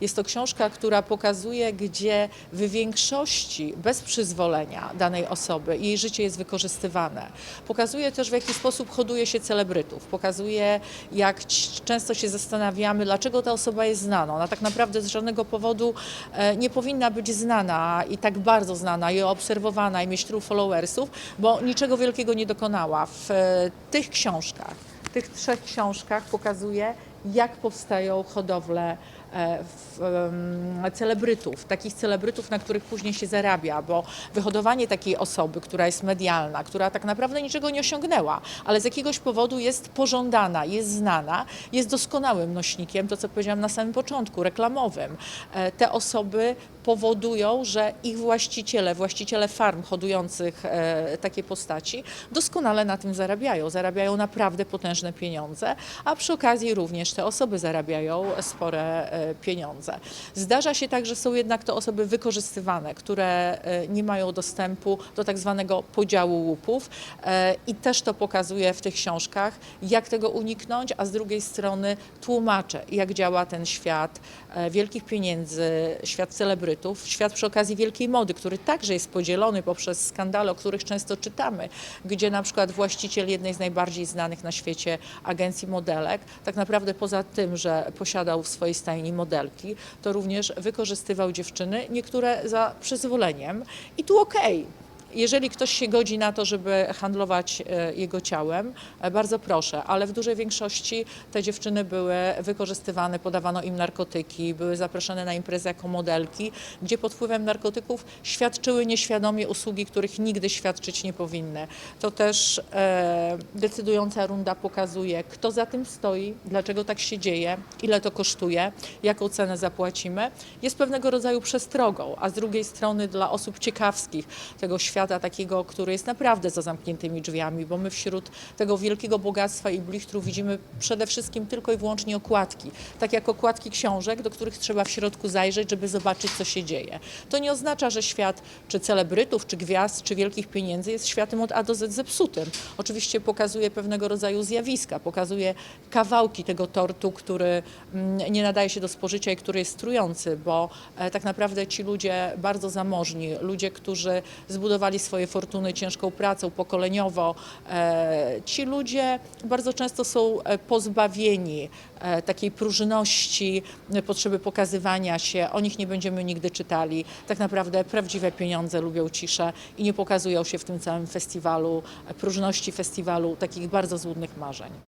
Jest to książka, która pokazuje, gdzie w większości bez przyzwolenia danej osoby jej życie jest wykorzystywane. Pokazuje też, w jaki sposób hoduje się celebrytów. Pokazuje, jak często się zastanawiamy, dlaczego ta osoba jest znana. Ona tak naprawdę z żadnego powodu e, nie powinna być znana i tak bardzo znana i obserwowana i mieć tylu followersów, bo niczego wielkiego nie dokonała. W e, tych książkach, tych trzech książkach pokazuje, jak powstają hodowle e, w, celebrytów, takich celebrytów, na których później się zarabia, bo wyhodowanie takiej osoby, która jest medialna, która tak naprawdę niczego nie osiągnęła, ale z jakiegoś powodu jest pożądana, jest znana, jest doskonałym nośnikiem, to co powiedziałam na samym początku, reklamowym. E, Te osoby powodują, że ich właściciele, właściciele farm hodujących e, takie postaci doskonale na tym zarabiają. Zarabiają naprawdę potężne pieniądze, a przy okazji również te osoby zarabiają spore e, pieniądze. Zdarza się tak, że są jednak to osoby wykorzystywane, które e, nie mają dostępu do tak zwanego podziału łupów e, i też to pokazuje w tych książkach, jak tego uniknąć, a z drugiej strony tłumaczę, jak działa ten świat wielkich pieniędzy, świat celebrytów, świat przy okazji wielkiej mody, który także jest podzielony poprzez skandale, o których często czytamy, gdzie na przykład właściciel jednej z najbardziej znanych na świecie agencji modelek, tak naprawdę poza tym, że posiadał w swojej stajni modelki, to również wykorzystywał dziewczyny, niektóre za przyzwoleniem i tu okej. Jeżeli ktoś się godzi na to, żeby handlować e, jego ciałem, e, bardzo proszę, ale w dużej większości te dziewczyny były wykorzystywane, podawano im narkotyki, były zapraszane na imprezy jako modelki, gdzie pod wpływem narkotyków świadczyły nieświadomie usługi, których nigdy świadczyć nie powinny. To też e, decydująca runda pokazuje, kto za tym stoi, dlaczego tak się dzieje, ile to kosztuje, jaką cenę zapłacimy. Jest pewnego rodzaju przestrogą, a z drugiej strony dla osób ciekawskich tego świata, takiego, który jest naprawdę za zamkniętymi drzwiami, bo my wśród tego wielkiego bogactwa i blichtru widzimy przede wszystkim tylko i wyłącznie okładki, tak jak okładki książek, do których trzeba w środku zajrzeć, żeby zobaczyć, co się dzieje. To nie oznacza, że świat czy celebrytów, czy gwiazd, czy wielkich pieniędzy jest światem od A do Z zepsutym. Oczywiście pokazuje pewnego rodzaju zjawiska, pokazuje kawałki tego tortu, który mm, nie nadaje się do spożycia i który jest trujący, bo e, tak naprawdę ci ludzie bardzo zamożni, ludzie, którzy zbudowali swoje fortuny ciężką pracą, pokoleniowo, e, ci ludzie bardzo często są e, pozbawieni e, takiej próżności, potrzeby pokazywania się. O nich nie będziemy nigdy czytali. Tak naprawdę prawdziwe pieniądze lubią ciszę i nie pokazują się w tym całym festiwalu, próżności festiwalu takich bardzo złudnych marzeń.